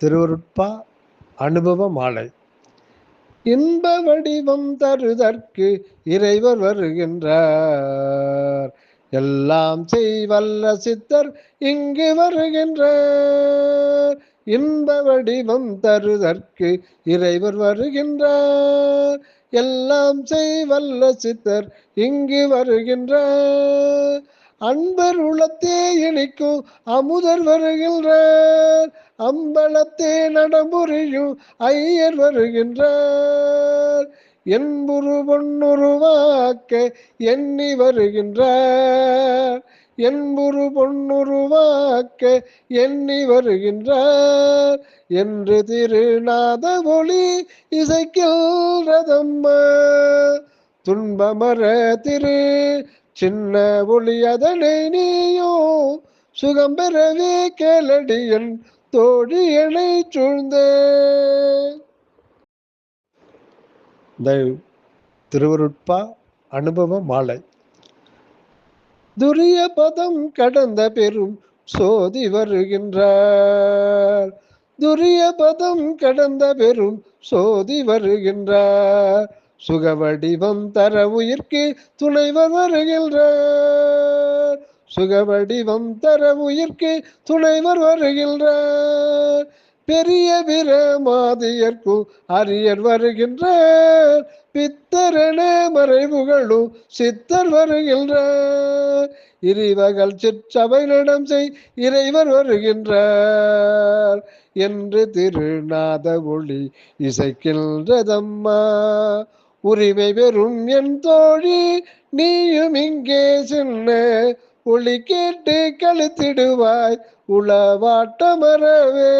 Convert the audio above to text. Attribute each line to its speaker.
Speaker 1: திருவருட்பா அனுபவ மாலை இன்ப வடிவம் தருதற்கு இறைவர் வருகின்றார். எல்லாம் செய்வல்ல சித்தர் இங்கு வருகின்றார். இன்ப வடிவம் தருதற்கு இறைவர் வருகின்றார். எல்லாம் செய்வல்ல சித்தர் இங்கு வருகின்றார். அன்பர் உளத்தே இணைக்கும் அமுதர் வருகின்றார். அம்பலத்தே நடமுறையும் ஐயர் வருகின்றார். என்புரு பொன்னுருவாக்க எண்ணி வருகின்றார். என்புரு பொன்னுருவாக்க எண்ணி வருகின்றார். என்று திருநாத ஒளி இசைக்கின்றதம்மா. துன்பமர திரு சின்ன ஒளி அதனை நீயோ சுகம் பெறவே கேளடியன் தோழியனை சூழ்ந்த. இந்த திருவருட்பா அனுபவ மாலை. துரிய பதம் கடந்த பெரும் சோதி வருகின்றார். துரிய பதம் கடந்த பெரும் சோதி வருகின்றார். சுகவடிவம் தர உயிர்க்கு துணைவர் வருகின்றார். சுகவடிவம் தர உயிர்க்கு துணைவர் வருகின்றார். பெரிய பிரமாதியர்க்கும் அரியர் வருகின்றார். பித்தரண மறைவுகளும் சித்தர் வருகின்றார். இறைவகள் சிற்றவை நடம் செய் இறைவர் வருகின்றார். என்று திருநாத ஒளி இசைக்கின்றதம்மா. உரிமை பெறும் என் தோழி நீயும் இங்கே சின்ன ஒளி கேட்டு கழுத்திடுவாய் உளவாட்டமரவே